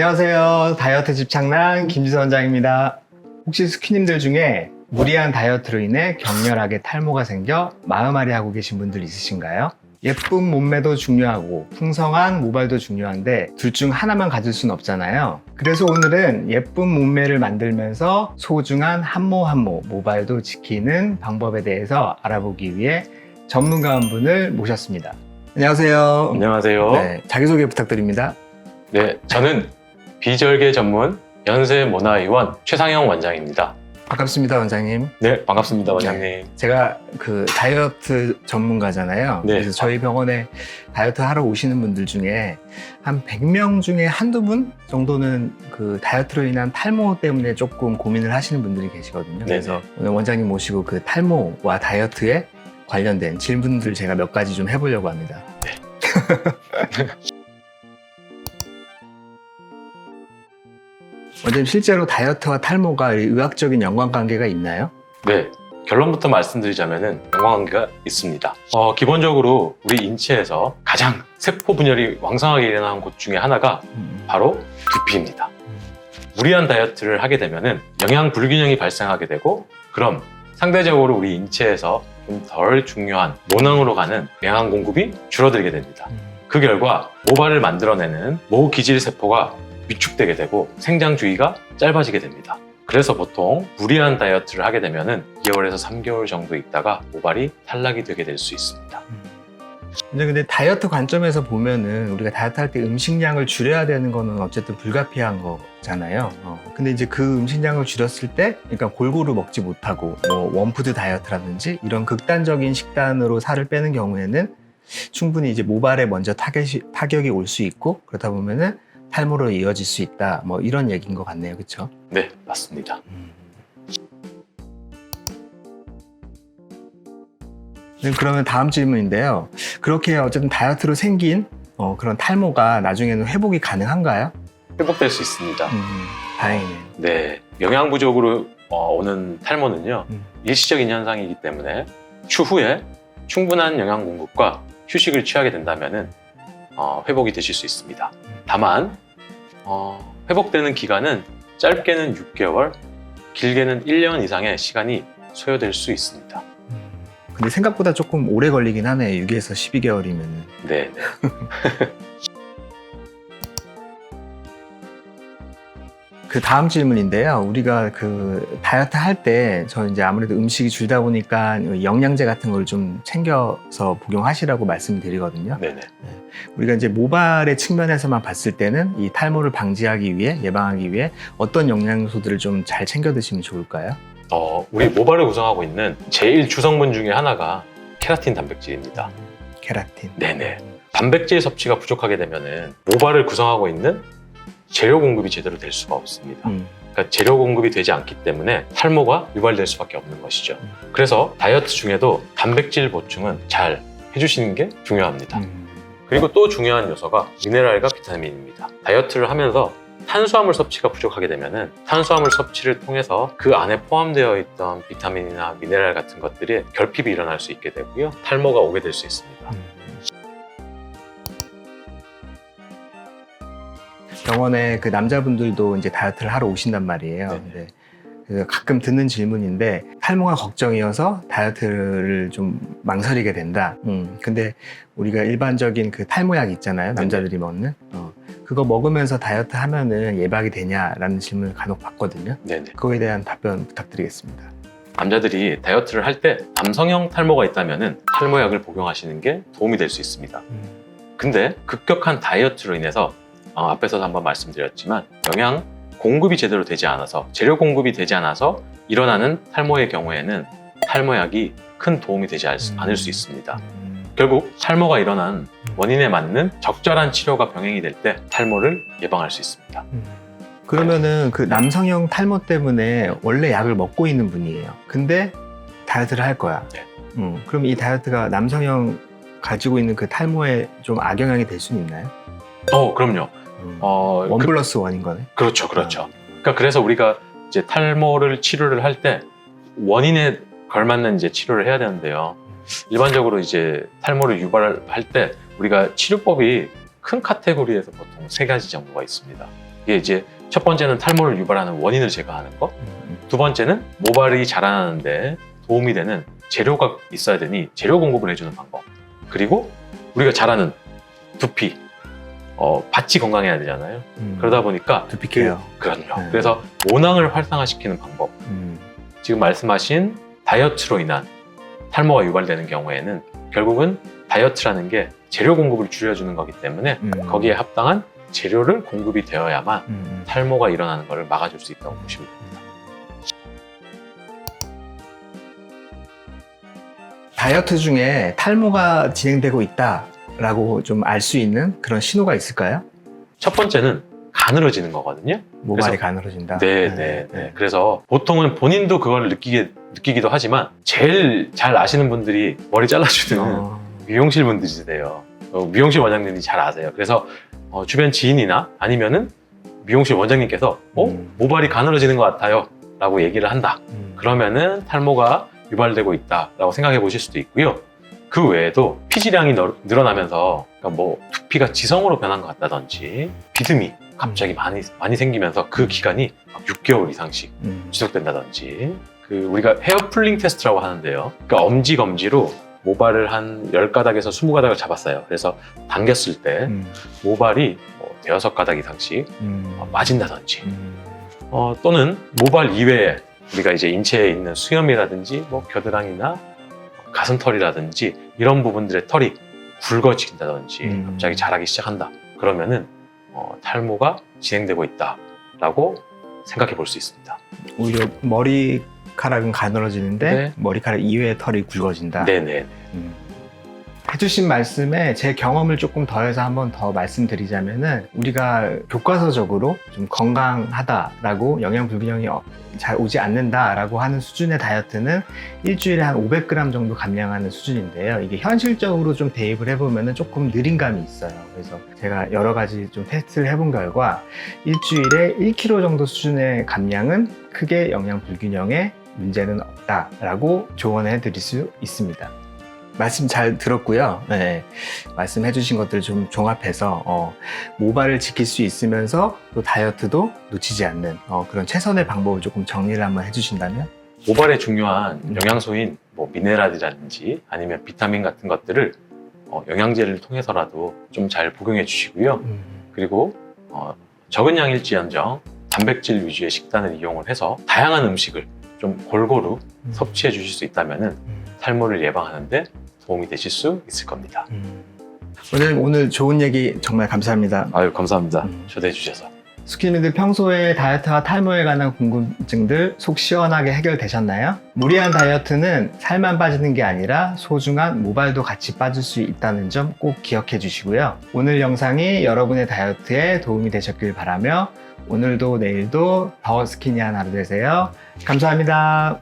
안녕하세요. 다이어트 집착남 김지선 원장입니다. 혹시 스키님들 중에 무리한 다이어트로 인해 격렬하게 탈모가 생겨 마음앓이 하고 계신 분들 있으신가요? 예쁜 몸매도 중요하고 풍성한 모발도 중요한데 둘 중 하나만 가질 순 없잖아요. 그래서 오늘은 예쁜 몸매를 만들면서 소중한 한모 한모 모발도 지키는 방법에 대해서 알아보기 위해 전문가 한 분을 모셨습니다. 안녕하세요. 안녕하세요. 네. 네, 자기소개 부탁드립니다. 저는 비절개 전문 연세 모나의원 최상영 원장입니다. 반갑습니다, 원장님. 네, 반갑습니다, 원장님. 제가 그 다이어트 전문가잖아요. 네. 그래서 저희 병원에 다이어트 하러 오시는 분들 중에 한 100명 중에 한두 분 정도는 그 다이어트로 인한 탈모 때문에 조금 고민을 하시는 분들이 계시거든요. 그래서 오늘 원장님 모시고 그 탈모와 다이어트에 관련된 질문들 제가 몇 가지 좀 해보려고 합니다. 네. 원장님 실제로 다이어트와 탈모가 의학적인 연관관계가 있나요? 네, 결론부터 말씀드리자면은 연관관계가 있습니다. 어, 기본적으로 우리 인체에서 가장 세포 분열이 왕성하게 일어나는 곳 중에 하나가 음. 바로 두피입니다. 무리한 다이어트를 하게 되면은 영양 불균형이 발생하게 되고 그럼 상대적으로 우리 인체에서 좀 덜 중요한 모낭으로 가는 영양 공급이 줄어들게 됩니다. 그 결과 모발을 만들어내는 모 기질 세포가 위축되게 되고 생장 주기가 짧아지게 됩니다. 그래서 보통 무리한 다이어트를 하게 되면은 2개월에서 3개월 정도 있다가 모발이 탈락이 되게 될 수 있습니다. 근데 근데 다이어트 관점에서 보면은 우리가 다이어트 할 때 음식량을 줄여야 되는 거는 어쨌든 불가피한 거잖아요. 어, 근데 이제 그 음식량을 줄였을 때, 그러니까 골고루 먹지 못하고 뭐 원푸드 다이어트라든지 이런 극단적인 식단으로 살을 빼는 경우에는 충분히 이제 모발에 먼저 타격이, 타격이 올 수 있고 그러다 보면은 탈모로 이어질 수 있다. 뭐 이런 얘기인 것 같네요, 그렇죠? 네, 맞습니다. 네, 그러면 다음 질문인데요. 그렇게 어쨌든 다이어트로 생긴 어, 그런 탈모가 나중에는 회복이 가능한가요? 회복될 수 있습니다. 음, 다행이네요. 네, 영양 부족으로 어, 오는 탈모는요 음. 일시적인 현상이기 때문에 추후에 충분한 영양 공급과 휴식을 취하게 된다면은 어, 회복이 되실 수 있습니다. 다만 어, 회복되는 기간은 짧게는 6개월, 길게는 1년 이상의 시간이 소요될 수 있습니다. 근데 생각보다 조금 오래 걸리긴 하네. 6에서 12개월이면은. 네, 네. 그 다음 질문인데요. 우리가 그 다이어트 할 때 저 이제 아무래도 음식이 줄다 보니까 영양제 같은 걸 좀 챙겨서 복용하시라고 말씀드리거든요. 네, 네. 우리가 이제 모발의 측면에서만 봤을 때는 이 탈모를 방지하기 위해 예방하기 위해 어떤 영양소들을 좀 잘 챙겨 드시면 좋을까요? 어, 우리 모발을 구성하고 있는 제일 주성분 중에 하나가 케라틴 단백질입니다. 케라틴. 네네. 단백질 섭취가 부족하게 되면은 모발을 구성하고 있는 재료 공급이 제대로 될 수가 없습니다. 음. 그러니까 재료 공급이 되지 않기 때문에 탈모가 유발될 수밖에 없는 것이죠. 음. 그래서 다이어트 중에도 단백질 보충은 잘 해주시는 게 중요합니다. 음. 그리고 또 중요한 요소가 미네랄과 비타민입니다. 다이어트를 하면서 탄수화물 섭취가 부족하게 되면은 탄수화물 섭취를 통해서 그 안에 포함되어 있던 비타민이나 미네랄 같은 것들이 결핍이 일어날 수 있게 되고요. 탈모가 오게 될 수 있습니다. 병원에 그 남자분들도 이제 다이어트를 하러 오신단 말이에요. 그래서 가끔 듣는 질문인데 탈모가 걱정이어서 다이어트를 좀 망설이게 된다. 음, 근데 우리가 일반적인 그 탈모약 있잖아요. 남자들이 먹는. 어, 그거 먹으면서 다이어트 하면은 예방이 되냐라는 질문을 간혹 받거든요. 네네. 그거에 대한 답변 부탁드리겠습니다. 남자들이 다이어트를 할 때 남성형 탈모가 있다면은 탈모약을 복용하시는 게 도움이 될 수 있습니다. 근데 급격한 다이어트로 인해서 어, 앞에서도 한번 말씀드렸지만 영양 공급이 제대로 되지 않아서 재료 공급이 되지 않아서 일어나는 탈모의 경우에는 탈모약이 큰 도움이 되지 않- 음. 않을 수 있습니다. 음, 결국 탈모가 일어난 원인에 맞는 적절한 치료가 병행이 될 때 탈모를 예방할 수 있습니다. 음. 그러면은 그 남성형 탈모 때문에 원래 약을 먹고 있는 분이에요. 근데 다이어트를 할 거야. 네. 음, 그럼 이 다이어트가 남성형 가지고 있는 그 탈모에 좀 악영향이 될 수는 있나요? 어, 그럼요. 음. 어, 원 그- 플러스 원인 거네. 그렇죠, 그렇죠. 그러니까 그래서 우리가 이제 탈모를 치료를 할 때 원인에 걸맞는 이제 치료를 해야 되는데요. 일반적으로 이제 탈모를 유발할 때 우리가 치료법이 큰 카테고리에서 보통 세 가지 정도가 있습니다. 이게 이제 첫 번째는 탈모를 유발하는 원인을 제거하는 것. 음, 두 번째는 모발이 자라나는데 도움이 되는 재료가 있어야 되니 재료 공급을 해주는 방법. 그리고 우리가 잘하는 두피, 어, 밭이 건강해야 되잖아요. 음. 그러다 보니까 두피 케어. 그, 그럼요. 네. 그래서 모낭을 활성화시키는 방법. 음. 지금 말씀하신 다이어트로 인한 탈모가 유발되는 경우에는 결국은 다이어트라는 게 재료 공급을 줄여주는 거기 때문에 음. 거기에 합당한 재료를 공급이 되어야만 음. 탈모가 일어나는 것을 막아줄 수 있다고 보시면 됩니다. 다이어트 중에 탈모가 진행되고 있다 라고 좀 알 수 있는 그런 신호가 있을까요? 첫 번째는 가늘어지는 거거든요. 모발이 그래서- 가늘어진다. 네, 네, 네. 그래서 보통은 본인도 그걸 느끼게, 느끼기도 하지만 제일 잘 아시는 분들이 머리 잘라주는 어. 미용실 분들이세요. 어, 미용실 원장님이 잘 아세요. 그래서 어, 주변 지인이나 아니면은 미용실 원장님께서 어? 음. 모발이 가늘어지는 것 같아요. 라고 얘기를 한다. 음. 그러면은 탈모가 유발되고 있다라고 생각해 보실 수도 있고요. 그 외에도 피지량이 너- 늘어나면서 그러니까 뭐 두피가 지성으로 변한 것 같다든지 비듬이 갑자기 많이 많이 생기면서 그 기간이 막 6개월 이상씩 음. 지속된다든지 그 우리가 헤어 풀링 테스트라고 하는데요. 그러니까 엄지 검지로 모발을 한 10가닥에서 20가닥을 잡았어요. 그래서 당겼을 때 음. 모발이 뭐 대여섯 가닥 이상씩 음. 어, 맞은다든지 음. 어, 또는 모발 이외에 우리가 이제 인체에 있는 수염이라든지 뭐 겨드랑이나 가슴털이라든지 이런 부분들의 털이 굵어진다든지 음. 갑자기 자라기 시작한다. 그러면은 어, 탈모가 진행되고 있다라고 생각해 볼 수 있습니다. 오히려 머리카락은 가늘어지는데 네. 머리카락 이외의 털이 굵어진다. 네네. 음. 해주신 말씀에 제 경험을 조금 더해서 한번 더 말씀드리자면은 우리가 교과서적으로 좀 건강하다라고 영양 불균형이 어- 잘 오지 않는다라고 하는 수준의 다이어트는 일주일에 한 500g 정도 감량하는 수준인데요. 이게 현실적으로 좀 대입을 해보면은 조금 느린 감이 있어요. 그래서 제가 여러 가지 좀 테스트를 해본 결과 일주일에 1kg 정도 수준의 감량은 크게 영양 불균형에 문제는 없다라고 조언해 드릴 수 있습니다. 말씀 잘 들었고요. 네. 말씀해 주신 것들 좀 종합해서 어, 모발을 지킬 수 있으면서 또 다이어트도 놓치지 않는 어, 그런 최선의 방법을 조금 정리를 한번 해주신다면 모발에 중요한 영양소인 뭐 미네랄이라든지 아니면 비타민 같은 것들을 어, 영양제를 통해서라도 좀 잘 복용해 주시고요. 그리고 어, 적은 양일지언정 단백질 위주의 식단을 이용을 해서 다양한 음식을 좀 골고루 섭취해 주실 수 있다면 탈모를 예방하는데 도움이 되실 수 있을 겁니다. 오늘 오늘 좋은 얘기 정말 감사합니다. 아유 감사합니다. 음. 초대해 주셔서. 스키님들 평소에 다이어트와 탈모에 관한 궁금증들 속 시원하게 해결되셨나요? 무리한 다이어트는 살만 빠지는 게 아니라 소중한 모발도 같이 빠질 수 있다는 점 꼭 기억해 주시고요. 오늘 영상이 여러분의 다이어트에 도움이 되셨길 바라며 오늘도 내일도 더 스키니한 하루 되세요. 감사합니다.